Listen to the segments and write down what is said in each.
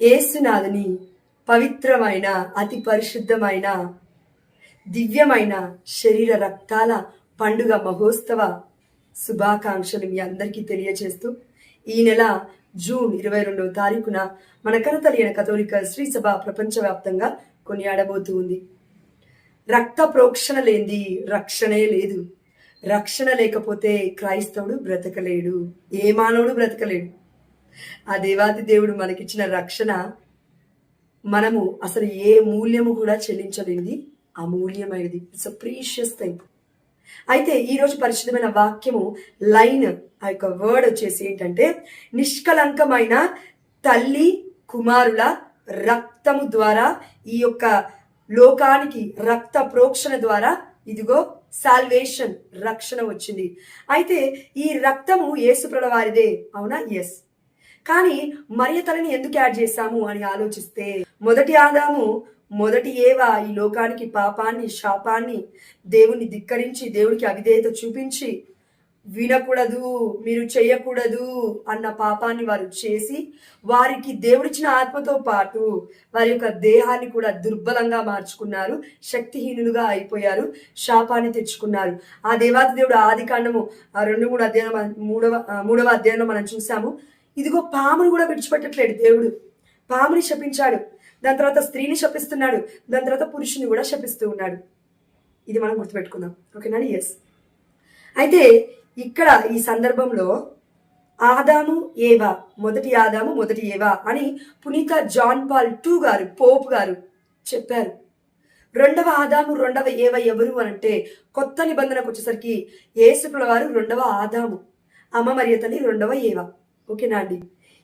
ఏసునాథుని పవిత్రమైన అతి పరిశుద్ధమైన దివ్యమైన శరీర రక్తాల పండుగ మహోత్సవ శుభాకాంక్షలు మీ అందరికీ తెలియజేస్తూ ఈ నెల జూన్ ఇరవై రెండవ తారీఖున మన కనతలియన కథోలిక శ్రీ సభ ప్రపంచవ్యాప్తంగా కొనియాడబోతూ ఉంది. రక్త ప్రోక్షణ లేనిది రక్షణే లేదు. రక్షణ లేకపోతే క్రైస్తవుడు బ్రతకలేడు. ఏ మానవుడు బ్రతకలేడు. ఆ దేవాది దేవుడు మనకిచ్చిన రక్షణ మనము అసలు ఏ మూల్యము కూడా చెల్లించలేనిది అమూల్యమైనది. ఇట్స్ అ ప్రీషియస్ థింగ్ అయితే ఈరోజు పరిశుద్ధమైన వాక్యము లైన్ ఆ యొక్క వర్డ్ వచ్చేసి ఏంటంటే నిష్కలంకమైన తల్లి కుమారుల రక్తము ద్వారా ఈ యొక్క లోకానికి రక్త ప్రోక్షణ ద్వారా ఇదిగో సాల్వేషన్ రక్షణ వచ్చింది. అయితే ఈ రక్తము యేసుప్రల వారిదే అవునా? ఎస్ కానీ మరియ తలని ఎందుకు యాడ్ చేశాము అని ఆలోచిస్తే మొదటి ఆదాము మొదటి ఏవా ఈ లోకానికి పాపాన్ని శాపాన్ని దేవుని ధిక్కరించి దేవుడికి అవిధేయత చూపించి వినకూడదు మీరు చేయకూడదు అన్న పాపాన్ని వారు చేసి వారికి దేవుడిచ్చిన ఆత్మతో పాటు వారి యొక్క దేహాన్ని కూడా దుర్బలంగా మార్చుకున్నారు శక్తిహీనులుగా అయిపోయారు శాపాన్ని తెచ్చుకున్నారు. ఆ దేవాతి దేవుడు ఆది కాండము రెండు మూడు అధ్యయనం మూడవ మూడవ అధ్యయనం మనం చూసాము ఇదిగో పామును కూడా విడిచిపెట్టట్లేడు దేవుడు. పాముని శపించాడు. దాని తర్వాత స్త్రీని శపిస్తున్నాడు. దాని తర్వాత పురుషుని కూడా శపిస్తూ ఉన్నాడు. ఇది మనం గుర్తుపెట్టుకుందాం. ఓకేనా? ఎస్ అయితే ఇక్కడ ఈ సందర్భంలో ఆదాము ఏవా మొదటి ఆదాము మొదటి ఏవా అని పునీత జాన్ పాల్ టూ గారు పోపు గారు చెప్పారు. రెండవ ఆదాము రెండవ ఏవ ఎవరు అనంటే కొత్త నిబంధనకు వచ్చేసరికి ఏసుకుల వారు రెండవ ఆదాము అమ్మ మరియ రెండవ ఏవ. ఓకేనా అండి?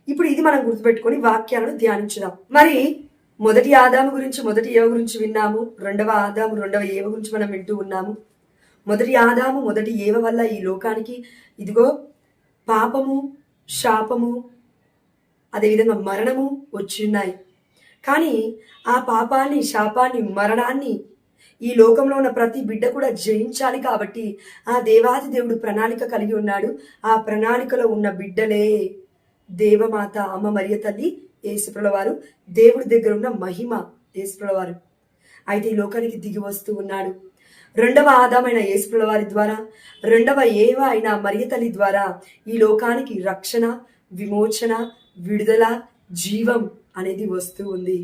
ఇప్పుడు ఇది మనం గుర్తుపెట్టుకొని వాక్యాలను ధ్యానించుదాం. మరి మొదటి ఆదాము గురించి మొదటి ఏవ గురించి విన్నాము? రెండవ ఆదాము రెండవ ఏవ గురించి మనం వింటూ ఉన్నాము. మొదటి ఆదాము మొదటి ఏవ వల్ల ఈ లోకానికి ఇదిగో పాపము శాపము అదేవిధంగా మరణము వచ్చి ఉన్నాయి. కానీ ఆ పాపాన్ని శాపాన్ని మరణాన్ని ఈ లోకంలో ఉన్న ప్రతి బిడ్డ కూడా జయించాలి కాబట్టి ఆ దేవాది దేవుడు ప్రణాళిక కలిగి ఉన్నాడు. ఆ ప్రణాళికలో ఉన్న బిడ్డలే దేవమాత అమ్మ మరియ తల్లి యేసుప్రల వారు దేవుడి దగ్గర ఉన్న మహిమ యేసుప్రల వారు అయితే ఈ లోకానికి దిగి వస్తూ ఉన్నాడు. రెండవ ఆదామైన యేసుప్రల వారి ద్వారా రెండవ ఏవ అయిన మరియ తల్లి ద్వారా ఈ లోకానికి రక్షణ విమోచన విడుదల జీవం అనేది వస్తూ ఉంది.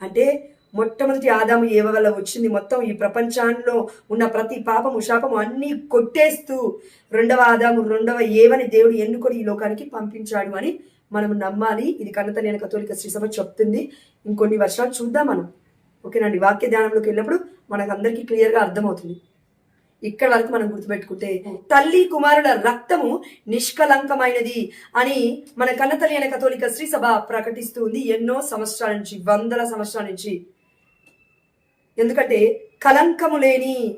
అంటే మొట్టమొదటి ఆదాము ఏవ వల్ల వచ్చింది? మొత్తం ఈ ప్రపంచంలో ఉన్న ప్రతి పాపము శాపము అన్నీ కొట్టేస్తూ రెండవ ఆదాము రెండవ ఏవని దేవుడు ఎన్నుకొని ఈ లోకానికి పంపించాడు అని మనం నమ్మాలి. ఇది కన్నతలేని కథోలిక శ్రీసభ చెప్తుంది. ఇంకొన్ని వర్షాలు చూద్దాం మనం. ఓకేనండి? వాక్య ధ్యానంలోకి వెళ్ళినప్పుడు మనకు అందరికీ క్లియర్గా అర్థమవుతుంది. ఇక్కడ వరకు మనం గుర్తుపెట్టుకుంటే తల్లి కుమారుల రక్తము నిష్కలంకమైనది అని మన కన్నతల్లి అయిన కథోలిక శ్రీ సభ ప్రకటిస్తూ ఉంది ఎన్నో సంవత్సరాల నుంచి వందల సంవత్సరాల నుంచి. ఎందుకంటే కలంకము లేని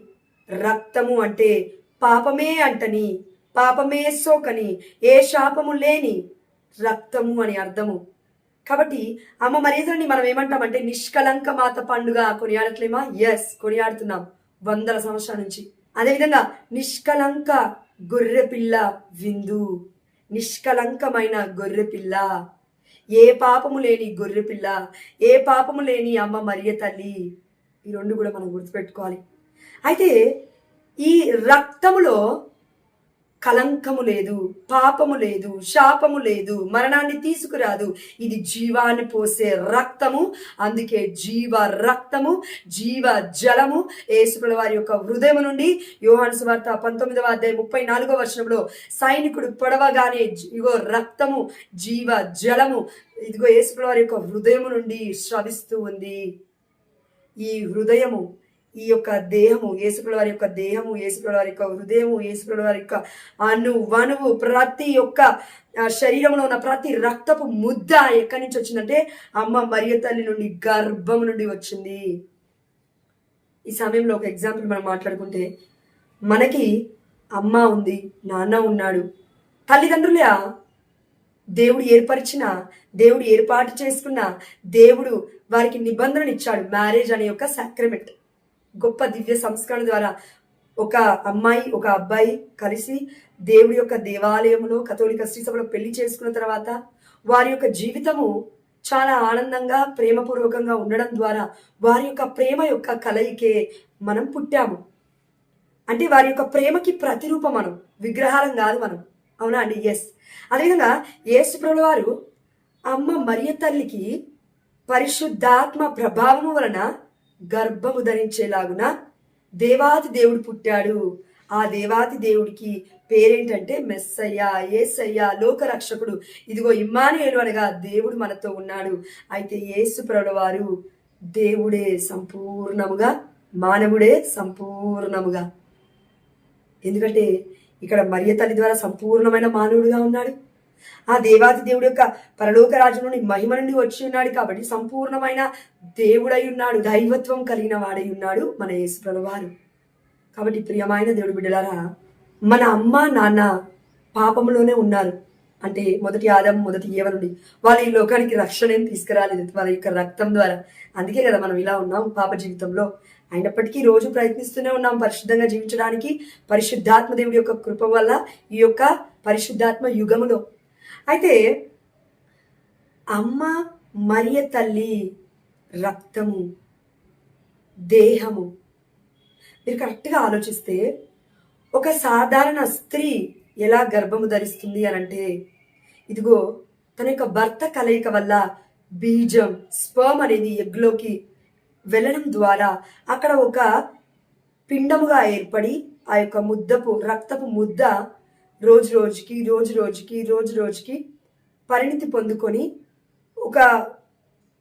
రక్తము అంటే పాపమే అంటని పాపమే సోకని ఏ శాపము లేని రక్తము అని అర్థము. కాబట్టి అమ్మ మర్యాదని మనం ఏమంటామంటే నిష్కలంక మాత పండుగ కొనియాడట్లేమా? ఎస్ కొనియాడుతున్నాం వందల సంవత్సరాల నుంచి. అదేవిధంగా నిష్కలంక గొర్రెపిల్ల విందు నిష్కలంకమైన గొర్రెపిల్ల. ఏ పాపము లేని గొర్రెపిల్ల ఏ పాపము లేని అమ్మ మరియ తల్లి. ఈ రెండు కూడా మనం గుర్తుపెట్టుకోవాలి. అయితే ఈ రక్తములో కలంకము లేదు పాపము లేదు శాపము లేదు మరణాన్ని తీసుకురాదు. ఇది జీవాన్ని పోసే రక్తము అందుకే జీవ రక్తము జీవ జలము. ఏసుకుల వారి యొక్క హృదయం నుండి యోహాను సువార్త పంతొమ్మిదవ అధ్యాయం ముప్పై నాలుగో వర్షంలో సైనికుడు పొడవగానే ఇగో రక్తము జీవ జలము ఇదిగో ఏసుకుల వారి యొక్క హృదయం నుండి స్రవిస్తూ ఉంది. ఈ హృదయము ఈ యొక్క దేహము ఏసుకుల వారి యొక్క దేహము ఏసుకుల వారి యొక్క హృదయము ఏసుకుల వారి యొక్క అను వణువు ప్రతి ఒక్క శరీరంలో ఉన్న ప్రతి రక్తపు ముద్ద ఎక్కడి నుంచి వచ్చిందంటే అమ్మ మరియ తల్లి నుండి గర్భం నుండి వచ్చింది. ఈ సమయంలో ఒక ఎగ్జాంపుల్ మనం మాట్లాడుకుంటే మనకి అమ్మ ఉంది నాన్న ఉన్నాడు. తల్లిదండ్రులే దేవుడు ఏర్పరిచిన దేవుడు ఏర్పాటు చేసుకున్న దేవుడు వారికి నిబంధనలు ఇచ్చాడు మ్యారేజ్ అనే ఒక సాక్రమెంట్ గొప్ప దివ్య సంస్కరణ ద్వారా ఒక అమ్మాయి ఒక అబ్బాయి కలిసి దేవుడి యొక్క దేవాలయంలో కథోలిక శ్రీ సభలో పెళ్ళి చేసుకున్న తర్వాత వారి యొక్క జీవితము చాలా ఆనందంగా ప్రేమపూర్వకంగా ఉండడం ద్వారా వారి యొక్క ప్రేమ యొక్క కలయికే మనం పుట్టాము. అంటే వారి యొక్క ప్రేమకి ప్రతిరూపం మనం విగ్రహాలం కాదు మనం. అవునా అండి? ఎస్ అదేవిధంగా యేసు ప్రభుల వారు అమ్మ మరియ తల్లికి పరిశుద్ధాత్మ ప్రభావము వలన గర్భము ధరించేలాగున దేవాది దేవుడు పుట్టాడు. ఆ దేవాది దేవుడికి పేరేంటంటే మెస్సయ్య ఏసయ్య లోకరక్షకుడు. ఇదిగో ఇమ్మానుయేలు అనగా దేవుడు మనతో ఉన్నాడు. అయితే యేసు వారు దేవుడే సంపూర్ణముగా మానవుడే సంపూర్ణముగా. ఎందుకంటే ఇక్కడ మరియ తల్లి ద్వారా సంపూర్ణమైన మానవుడిగా ఉన్నాడు. ఆ దేవాది దేవుడు యొక్క పరలోక రాజ్యంలోని నుండి మహిమ నుండి వచ్చి ఉన్నాడు కాబట్టి సంపూర్ణమైన దేవుడై ఉన్నాడు దైవత్వం కలిగిన వాడై ఉన్నాడు మన యేసుప్రభు వారు కాబట్టి ప్రియమైన దేవుడు బిడ్డలారా మన అమ్మ నాన్న పాపంలోనే ఉన్నారు. అంటే మొదటి ఆదం మొదటి ఏవ నుండి వాళ్ళ ఈ లోకానికి రక్షణ ఏం తీసుకురాలేదు వాళ్ళ యొక్క రక్తం ద్వారా. అందుకే కదా మనం ఇలా ఉన్నాం పాప జీవితంలో. అయినప్పటికీ రోజు ప్రయత్నిస్తూనే ఉన్నాం పరిశుద్ధంగా జీవించడానికి పరిశుద్ధాత్మ దేవుడి యొక్క కృప వల్ల ఈ యొక్క పరిశుద్ధాత్మ యుగములో. అయితే అమ్మ మరియ తల్లి రక్తము దేహము. మీరు కరెక్ట్గా ఆలోచిస్తే ఒక సాధారణ స్త్రీ ఎలా గర్భము ధరిస్తుంది అని అంటే ఇదిగో తన యొక్క భర్త కలయిక వల్ల బీజం స్పర్మ్ అనేది ఎగ్లోకి వెళ్ళడం ద్వారా అక్కడ ఒక పిండముగా ఏర్పడి ఆ యొక్క ముద్దపు రక్తపు ముద్ద రోజు రోజుకి రోజు రోజుకి రోజు రోజుకి పరిణితి పొందుకొని ఒక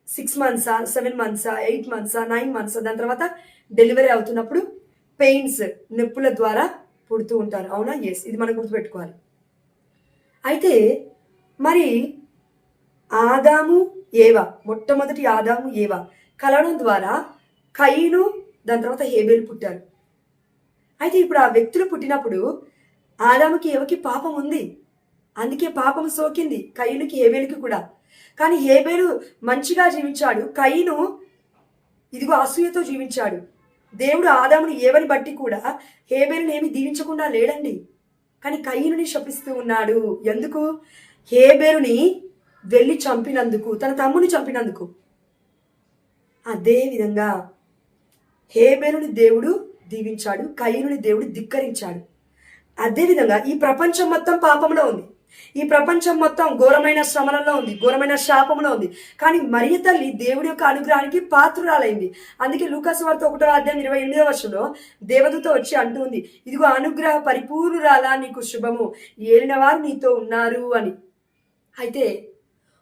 సిక్స్ మంత్సా సెవెన్ మంత్సా ఎయిట్ మంత్సా నైన్ మంత్సా దాని తర్వాత డెలివరీ అవుతున్నప్పుడు పెయిన్స్ నొప్పుల ద్వారా పుడుతూ ఉంటారు. అవునా? ఎస్ ఇది మనం గుర్తుపెట్టుకోవాలి. అయితే మరి ఆదాము ఏవా? మొట్టమొదటి ఆదాము ఏవా? కలవడం ద్వారా కయ్యను దాని తర్వాత హేబేలు పుట్టారు. అయితే ఇప్పుడు ఆ వ్యక్తులు పుట్టినప్పుడు ఆదాముకి ఏవకి పాపం ఉంది. అందుకే పాపం సోకింది కయ్యనుకి హేబేలుకి కూడా. కానీ ఏబేలు మంచిగా జీవించాడు. కయ్యను ఇదిగో అసూయతో జీవించాడు. దేవుడు ఆదాముని ఏవని బట్టి కూడా హేబేలుని ఏమి దీవించకుండా లేడండి. కానీ కయ్యనుని శపిస్తూ ఉన్నాడు. ఎందుకు? హేబేరుని వెళ్ళి చంపినందుకు తన తమ్ముని చంపినందుకు. అదే విధంగా హేబేలుని దేవుడు దీవించాడు కయ్యనుని దేవుడు ధిక్కరించాడు. అదేవిధంగా ఈ ప్రపంచం మొత్తం పాపంలో ఉంది. ఈ ప్రపంచం మొత్తం ఘోరమైన శ్రమలలో ఉంది ఘోరమైన శాపంలో ఉంది. కానీ మరియ తల్లి దేవుడి యొక్క అనుగ్రహానికి పాత్రురాలైంది. అందుకే లూకాసు వార్త ఒకటో అధ్యాయం ఇరవై ఎనిమిదో వర్షంలో దేవదూత వచ్చి అంటుంది ఇదిగో అనుగ్రహ పరిపూర్ణురాలా నీకు శుభము. ఏలిన వారు నీతో ఉన్నారు అని. అయితే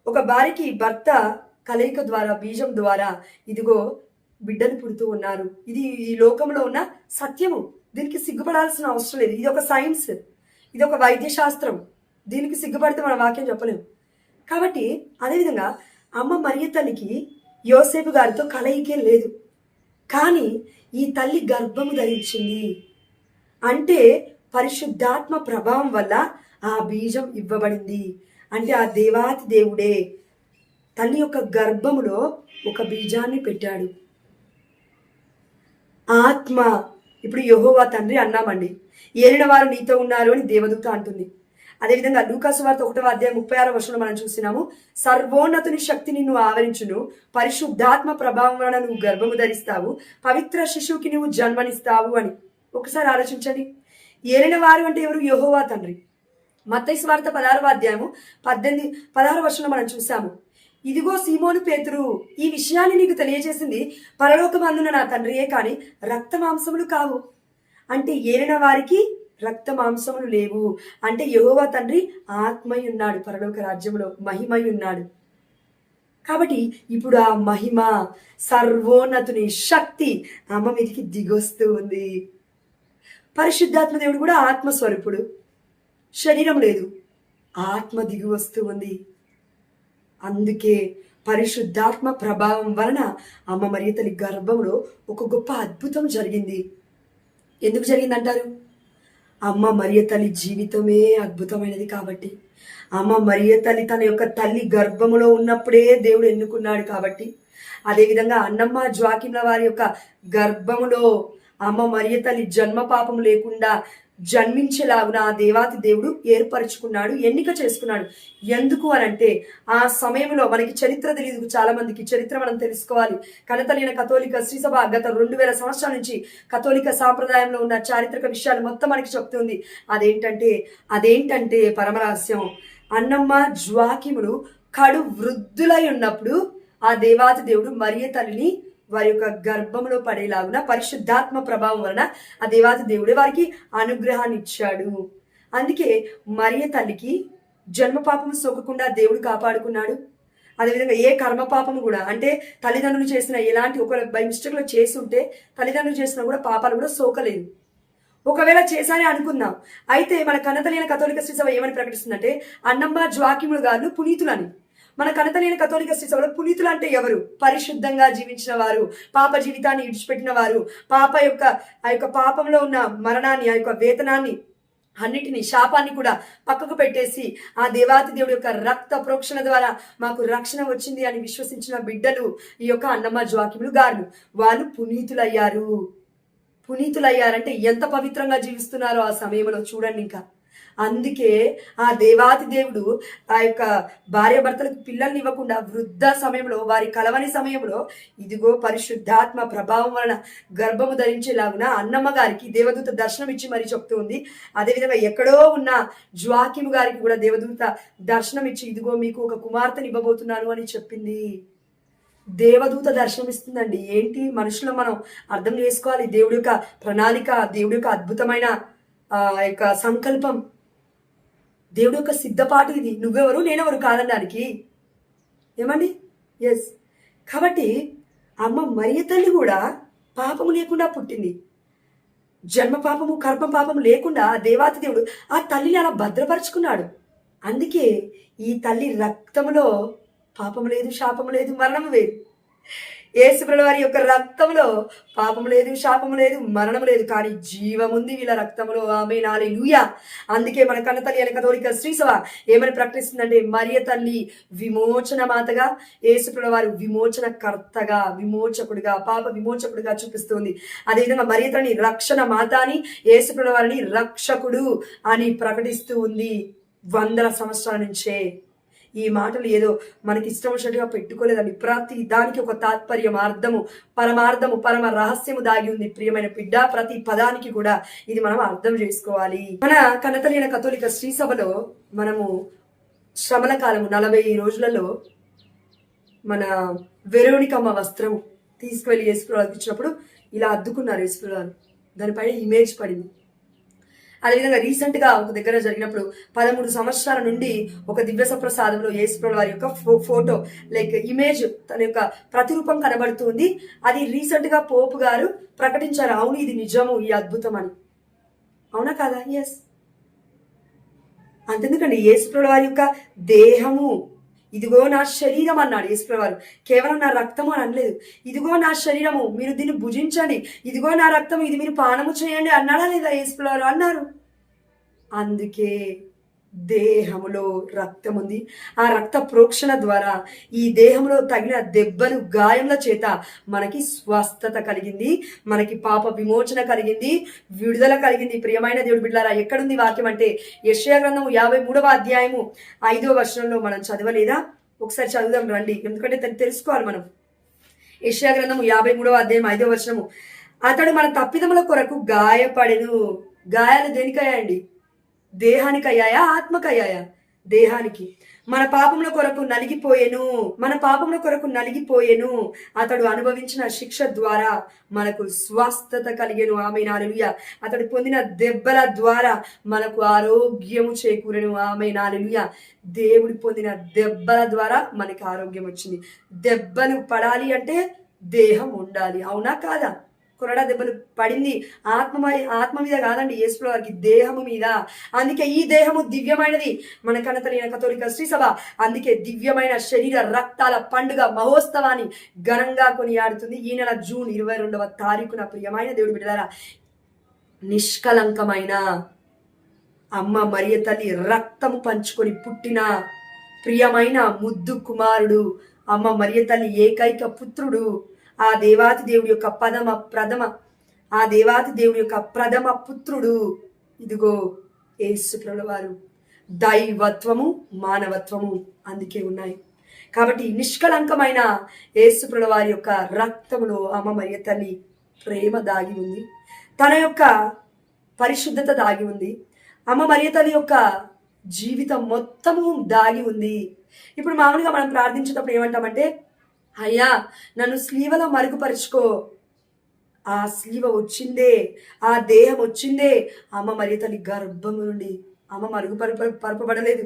ఒక భార్యకి భర్త కలయిక ద్వారా బీజం ద్వారా ఇదిగో బిడ్డను పుడుతూ ఉన్నారు. ఇది ఈ లోకంలో ఉన్న సత్యము. దీనికి సిగ్గుపడాల్సిన అవసరం లేదు. ఇది ఒక సైన్స్ ఇది ఒక వైద్య శాస్త్రం దీనికి సిగ్గుపడితే మన వాక్యం చెప్పలేము కాబట్టి అదేవిధంగా అమ్మ మరియ తల్లికి యోసేపు గారితో కలయికే లేదు. కానీ ఈ తల్లి గర్భము ధరించింది. అంటే పరిశుద్ధాత్మ ప్రభావం వల్ల ఆ బీజం ఇవ్వబడింది. అంటే ఆ దేవాతి దేవుడే తల్లి యొక్క గర్భములో ఒక బీజాన్ని పెట్టాడు. ఆత్మ ఇప్పుడు యహోవా తండ్రి అన్నామండి. ఏలిన వారు నీతో ఉన్నారు అని దేవదూత అంటుంది. అదేవిధంగా లూకాసు వార్త ఒకటవ అధ్యాయం ముప్పై ఆరో వర్షంలో మనం చూసినాము సర్వోన్నతుని శక్తి నిన్ను ఆవరించును. పరిశుద్ధాత్మ ప్రభావం వలన నువ్వు గర్భము ధరిస్తావు. పవిత్ర శిశువుకి నువ్వు జన్మనిస్తావు అని. ఒకసారి ఆలోచించండి. ఏలిన వారు అంటే ఎవరు? యహోవా తండ్రి. మత్తైస్ వార్త పదహారవ అధ్యాయము పద్దెనిమిది పదహారు వర్షంలో మనం చూసాము ఇదిగో సీమోను పేతురు ఈ విషయాన్ని నీకు తెలియజేసింది పరలోకమందున నా తండ్రియే కాని రక్త మాంసములు కావు. అంటే ఏలిన వారికి రక్త మాంసములు లేవు. అంటే యహోవా తండ్రి ఆత్మై ఉన్నాడు పరలోక రాజ్యంలో మహిమై ఉన్నాడు కాబట్టి ఇప్పుడు ఆ మహిమ సర్వోన్నతుని శక్తి అమ్మ మీదికి దిగొస్తూ ఉంది. పరిశుద్ధాత్మ దేవుడు కూడా ఆత్మస్వరూపుడు. శరీరం లేదు ఆత్మ దిగి వస్తూ ఉంది. అందుకే పరిశుద్ధాత్మ ప్రభావం వలన అమ్మ మరియ తల్లి గర్భంలో ఒక గొప్ప అద్భుతం జరిగింది. ఎందుకు జరిగిందంటారు? అమ్మ మరియ తల్లి జీవితమే అద్భుతమైనది కాబట్టి. అమ్మ మరియ తల్లి తన యొక్క తల్లి గర్భములో ఉన్నప్పుడే దేవుడు ఎన్నుకున్నాడు కాబట్టి. అదేవిధంగా అన్నమ్మ జ్వాకింల వారి యొక్క గర్భములో అమ్మ మరియ తల్లి జన్మ పాపం లేకుండా జన్మించేలాగున ఆ దేవాతి దేవుడు ఏర్పరచుకున్నాడు ఎన్నిక చేసుకున్నాడు. ఎందుకు అని అంటే ఆ సమయంలో మనకి చరిత్ర తెలియదు. చాలా మందికి చరిత్ర మనం తెలుసుకోవాలి. కనతలిన కథోలిక శ్రీసభ గత రెండు వేల సంవత్సరాల నుంచి కథోలిక సాంప్రదాయంలో ఉన్న చారిత్రక విషయాలు మొత్తం మనకి చెప్తుంది. అదేంటంటే అదేంటంటే పరమరహస్యం. అన్నమ్మ జ్వాకిముడు కడు వృద్ధులై ఉన్నప్పుడు ఆ దేవాతి దేవుడు మరియ తల్లిని వారి యొక్క గర్భంలో పడేలాగున పరిశుద్ధాత్మ ప్రభావం వలన ఆ దేవాది దేవుడే వారికి అనుగ్రహాన్ని ఇచ్చాడు. అందుకే మరియ తల్లికి జన్మ పాపము సోకకుండా దేవుడు కాపాడుకున్నాడు. అదేవిధంగా ఏ కర్మ పాపము కూడా అంటే తల్లిదండ్రులు చేసిన ఎలాంటి ఒక బై మిస్టేక్లో చేసి ఉంటే తల్లిదండ్రులు చేసిన కూడా పాపాలు కూడా సోకలేదు. ఒకవేళ చేశానే అనుకుందాం. అయితే మన కన్నతలైన కథోలిక శ్రీసభ ఏమని ప్రకటిస్తుందంటే అన్నమ్మ జ్వాకిములు గారు పునీతులని. మన కనతలేని కథోలిక శ్రీసభలో పునీతులు అంటే ఎవరు? పరిశుద్ధంగా జీవించిన వారు పాప జీవితాన్ని విడిచిపెట్టిన వారు పాప యొక్క ఆ యొక్క పాపంలో ఉన్న మరణాన్ని ఆ యొక్క వేతనాన్ని అన్నిటిని శాపాన్ని కూడా పక్కకు పెట్టేసి ఆ దేవాతి దేవుడి యొక్క రక్త ప్రోక్షణ ద్వారా మాకు రక్షణ వచ్చింది అని విశ్వసించిన బిడ్డలు ఈ యొక్క అన్నమ్మ జ్వాకిములు గారు. వాళ్ళు పునీతులయ్యారు. పునీతులయ్యారంటే ఎంత పవిత్రంగా జీవిస్తున్నారో ఆ సమయంలో చూడండి ఇంకా. అందుకే ఆ దేవాతి దేవుడు ఆ యొక్క భార్య భర్తలకు పిల్లల్ని ఇవ్వకుండా వృద్ధ సమయంలో వారి కలవని సమయంలో ఇదిగో పరిశుద్ధాత్మ ప్రభావం వలన గర్భము ధరించేలాగున అన్నమ్మ గారికి దేవదూత దర్శనం ఇచ్చి మరీ చెప్తూ ఉంది. అదేవిధంగా ఎక్కడో ఉన్న జ్వాకిము గారికి కూడా దేవదూత దర్శనం ఇచ్చి ఇదిగో మీకు ఒక కుమార్తెని ఇవ్వబోతున్నాను అని చెప్పింది. దేవదూత దర్శనమిస్తుందండి ఏంటి? మనుషులు మనం అర్థం చేసుకోవాలి. దేవుడి యొక్క ప్రణాళిక దేవుడి యొక్క అద్భుతమైన ఆ యొక్క సంకల్పం. దేవుడు యొక్క సిద్ధపాటు ఇది. నువ్వెవరు నేనెవరు కాదనడానికి? ఏమండి? ఎస్ కాబట్టి అమ్మ మరియ తల్లి కూడా పాపము లేకుండా పుట్టింది. జన్మ పాపము కర్మ పాపము లేకుండా దేవాతి దేవుడు ఆ తల్లిని అలా భద్రపరుచుకున్నాడు. అందుకే ఈ తల్లి రక్తములో పాపము లేదు శాపము లేదు మరణము లేదు. యేసుప్రభు వారి యొక్క రక్తంలో పాపం లేదు శాపం లేదు మరణం లేదు కానీ జీవముంది వీళ్ళ రక్తంలో. ఆమె నాలి అందుకే మన కన్న తల్లి అని కథోలిక శ్రీసభ ఏమని ప్రకటిస్తుందంటే మరియ తల్లి విమోచన మాతగా యేసుప్రభు వారు విమోచన కర్తగా విమోచకుడిగా పాప విమోచకుడిగా చూపిస్తుంది. అదేవిధంగా మరియ తల్లిని రక్షణ మాత అని యేసుప్రభు వారిని రక్షకుడు అని ప్రకటిస్తూ ఉంది వందల సంవత్సరాల నుంచే. ఈ మాటలు ఏదో మనకి ఇష్టం వచ్చినట్టుగా పెట్టుకోలేదండి ప్రతి దానికి ఒక తాత్పర్యం అర్థము పరమార్థము పరమ రహస్యము దాగి ఉంది. ప్రియమైన బిడ్డ ప్రతి పదానికి కూడా ఇది మనం అర్థం చేసుకోవాలి. మన కనతలిన కథోలిక శ్రీ సభలో మనము శ్రమల కాలము నలభై రోజులలో మన వెరోనికమ్మ వస్త్రం తీసుకువెళ్ళి యేసుప్రభుకి ఇచ్చినప్పుడు ఇలా అద్దుకున్నారు యేసుప్రభు దానిపైన ఇమేజ్ పడింది. అదేవిధంగా రీసెంట్గా ఒక దగ్గర జరిగినప్పుడు పదమూడు సంవత్సరాల నుండి ఒక దివ్య సప్రసాదంలో యేసుప్రభు వారి యొక్క ఫో- ఫోటో లైక్ ఇమేజ్ తన యొక్క ప్రతిరూపం కనబడుతుంది. అది రీసెంట్గా పోపు గారు ప్రకటించారు. అవును ఇది నిజము ఈ అద్భుతం అని అవునా కాదా? ఎస్ అంతెందుకండి యేసుప్రభు వారి యొక్క దేహము. ఇదిగో నా శరీరం అన్నాడు యేసుప్రవారు కేవలం నా రక్తము అని అనలేదు. ఇదిగో నా శరీరము మీరు దీన్ని భుజించండి. ఇదిగో నా రక్తము ఇది మీరు పానము చేయండి అన్నాడా లేదా యేసుప్రవారు అన్నారు. అందుకే దేహములో రక్తం ఉంది ఆ రక్త ప్రోక్షణ ద్వారా ఈ దేహంలో తగిన దెబ్బలు గాయముల చేత మనకి స్వస్థత కలిగింది మనకి పాప విమోచన కలిగింది విడుదల కలిగింది. ప్రియమైన దేవుడు బిడ్డారా ఎక్కడుంది వాక్యం అంటే యశ్యా గ్రంథము యాభై మూడవ అధ్యాయము ఐదవ వర్షంలో మనం చదవలేదా? ఒకసారి చదువుదాం రండి. ఎందుకంటే తెలుసుకోవాలి మనం. యశ్యా గ్రంథము యాభై మూడవ అధ్యాయం ఐదవ వర్షము అతడు మన తప్పిదముల కొరకు గాయపడెను. గాయాలు దేనికయ్యాయండి? దేహానికి అయ్యాయా ఆత్మకు అయ్యాయా దేహానికి. మన పాపముల కొరకు నలిగిపోయేను. మన పాపముల కొరకు నలిగిపోయేను. అతడు అనుభవించిన శిక్ష ద్వారా మనకు స్వస్థత కలిగేను. ఆమె నాలుగుయ అతడు పొందిన దెబ్బల ద్వారా మనకు ఆరోగ్యము చేకూరను. ఆమె నాలుగుయ దేవుడు పొందిన దెబ్బల ద్వారా మనకు ఆరోగ్యం వచ్చింది. దెబ్బలు పడాలి అంటే దేహం ఉండాలి. అవునా కాదా? కొరడా దెబ్బలు పడింది. ఆత్మ ఆత్మ మీద కాదండి యేసుప్రభు వారికి దేహము మీద. అందుకే ఈ దేహము దివ్యమైనది. మన కనతలైన కథోలిక శ్రీసభ అందుకే దివ్యమైన శరీర రక్తాల పండుగ మహోత్సవాన్ని ఘనంగా కొనియాడుతుంది. ఈ నెల జూన్ ఇరవై రెండవ తారీఖున ప్రియమైన దేవుడు బిడ్డారా నిష్కలంకమైన అమ్మ మరియ తల్లి రక్తము పంచుకొని పుట్టిన ప్రియమైన ముద్దు కుమారుడు అమ్మ మరియ తల్లి ఏకైక పుత్రుడు ఆ దేవాతి దేవుడి యొక్క పదమ ప్రథమ ఆ దేవాతి దేవుడి యొక్క ప్రథమ పుత్రుడు ఇదిగో యేసుప్రభుల వారు దైవత్వము మానవత్వము అందుకే ఉన్నాయి. కాబట్టి నిష్కలంకమైన యేసుప్రభుల వారి యొక్క రక్తములో అమ్మ మరియ తల్లి ప్రేమ దాగి ఉంది. తన యొక్క పరిశుద్ధత దాగి ఉంది. అమ్మ మరియ తల్లి యొక్క జీవితం మొత్తము దాగి ఉంది. ఇప్పుడు మామూలుగా మనం ప్రార్థించేటప్పుడు ఏమంటామంటే అయ్యా నన్ను స్లీవలో మరుగుపరుచుకో. ఆ స్లీవ వచ్చిందే ఆ దేహం వచ్చిందే. అమ్మ మరి తల్లి గర్భము నుండి అమ్మ మరుగుపరప పరపబడలేదు.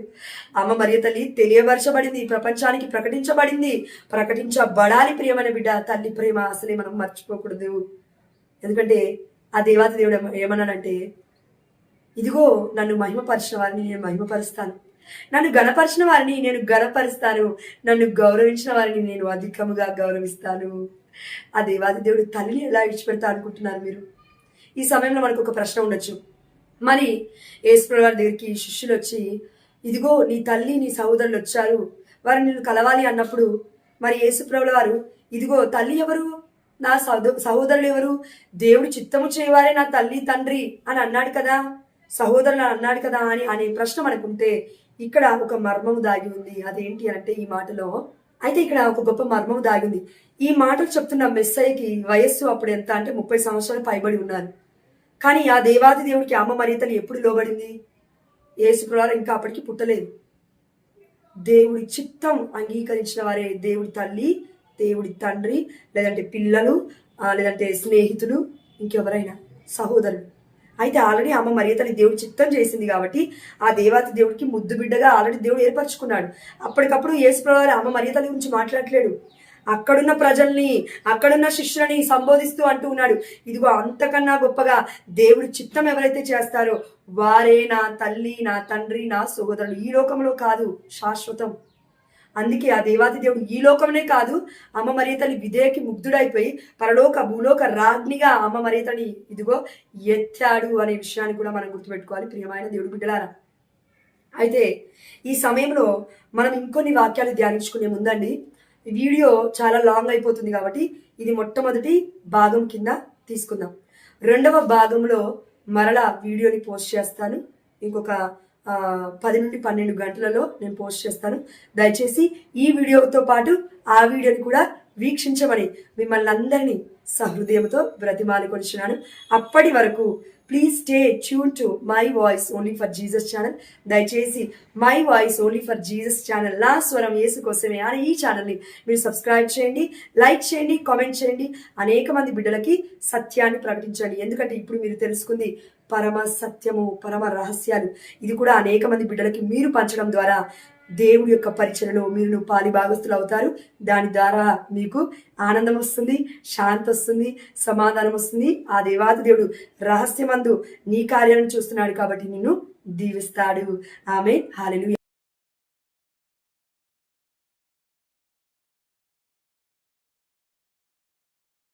అమ్మ మరియ తల్లి తెలియపరచబడింది ప్రపంచానికి ప్రకటించబడింది. ప్రకటించబడాలి ప్రియమైన బిడ్డ తల్లి ప్రేమ అసలే మనం మర్చిపోకూడదు ఎందుకంటే ఆ దేవాతి దేవుడు ఏమన్నాడంటే ఇదిగో నన్ను మహిమపరిచిన వారిని నేను మహిమపరుస్తాను. నన్ను గణపరిచిన వారిని నేను గణపరుస్తాను. నన్ను గౌరవించిన వారిని నేను అధికముగా గౌరవిస్తాను. ఆ దేవాది దేవుడు తల్లిని ఎలా విడిచిపెడతా అనుకుంటున్నారు మీరు? ఈ సమయంలో మనకు ఒక ప్రశ్న ఉండొచ్చు. మరి యేసుప్రభు వారి దగ్గరికి శిష్యులు వచ్చి ఇదిగో నీ తల్లి నీ సహోదరులు వచ్చారు. వారు నిన్ను కలవాలి అన్నప్పుడు మరి యేసుప్రభుల వారు ఇదిగో తల్లి ఎవరు? నా సహోద సహోదరులు ఎవరు? దేవుడు చిత్తము చేయవారే నా తల్లి తండ్రి అని అన్నాడు కదా. సహోదరులు అన్నాడు కదా అని అనే ప్రశ్న మనకుంటే ఇక్కడ ఒక మర్మము దాగి ఉంది. అదేంటి అంటే ఈ మాటలో? అయితే ఇక్కడ ఒక గొప్ప మర్మము దాగి ఉంది. ఈ మాటలు చెప్తున్న మెస్సయ్యకి వయస్సు అప్పుడు ఎంత అంటే ముప్పై సంవత్సరాలు పైబడి ఉన్నారు కానీ ఆ దేవాది దేవుడికి అమ్మ మరియతలు ఎప్పుడు లోబడింది? యేసు ఇంకా అప్పటికి పుట్టలేదు. దేవుడి చిత్తం అంగీకరించిన వారే దేవుడి తల్లి దేవుడి తండ్రి లేదంటే పిల్లలు లేదంటే స్నేహితులు ఇంకెవరైనా సహోదరులు. అయితే ఆల్రెడీ అమ్మ మరియతని దేవుడు చిత్తం చేసింది కాబట్టి ఆ దేవాతి దేవుడికి ముద్దు బిడ్డగా ఆల్రెడీ దేవుడు ఏర్పరచుకున్నాడు. అప్పటికప్పుడు యేసు అమ్మ మరియతల గురించి మాట్లాడలేడు అక్కడున్న ప్రజల్ని అక్కడున్న శిష్యులని సంబోధిస్తూ అంటూ ఉన్నాడు. ఇదిగో అంతకన్నా గొప్పగా దేవుడి చిత్తం ఎవరైతే చేస్తారో వారే నా తల్లి నా తండ్రి నా సహోదరులు ఈ లోకంలో కాదు శాశ్వతం. అందుకే ఆ దేవాది దేవుడు ఈ లోకంలోనే కాదు అమ్మ మరియతని విధేయకి ముగ్ధుడైపోయి పరలోక భూలోక రాజ్నిగా అమ్మ మరియతని ఇదిగో ఎత్తాడు అనే విషయాన్ని కూడా మనం గుర్తుపెట్టుకోవాలి ప్రియమైన దేవుడు బిడ్డలారా. అయితే ఈ సమయంలో మనం ఇంకొన్ని వాక్యాలు ధ్యానించుకునే ముందండి. వీడియో చాలా లాంగ్ అయిపోతుంది కాబట్టి ఇది మొట్టమొదటి భాగం కింద తీసుకుందాం. రెండవ భాగంలో మరలా వీడియోని పోస్ట్ చేస్తాను. ఇంకొక పది నుండి పన్నెండు గంటలలో నేను పోస్ట్ చేస్తాను. దయచేసి ఈ వీడియోతో పాటు ఆ వీడియోని కూడా వీక్షించమని మిమ్మల్ని అందరినీ సహృదయంతో బ్రతిమాలికొనిచున్నాను. అప్పటి వరకు please stay tune to my voice only for Jesus channel దయచేసి my voice only for Jesus channel నా స్వరం యేసు కోసమే అని ఈ ఛానల్ని మీరు సబ్స్క్రైబ్ చేయండి లైక్ చేయండి కామెంట్ చేయండి. అనేక మంది బిడ్డలకి సత్యాన్ని ప్రకటించండి. ఎందుకంటే ఇప్పుడు మీరు తెలుసుకుంది పరమ సత్యము పరమ రహస్యాలు. ఇది కూడా అనేక మంది బిడ్డలకి మీరు పంచడం ద్వారా దేవుడి యొక్క పరిచయలో మీరు పాలి భాగస్తులు అవుతారు. దాని ద్వారా మీకు ఆనందం వస్తుంది శాంతి వస్తుంది సమాధానం వస్తుంది. ఆ దేవాది దేవుడు రహస్యమందు నీ కార్యాలను చూస్తున్నాడు కాబట్టి నిన్ను దీవిస్తాడు. ఆమె హాలెలు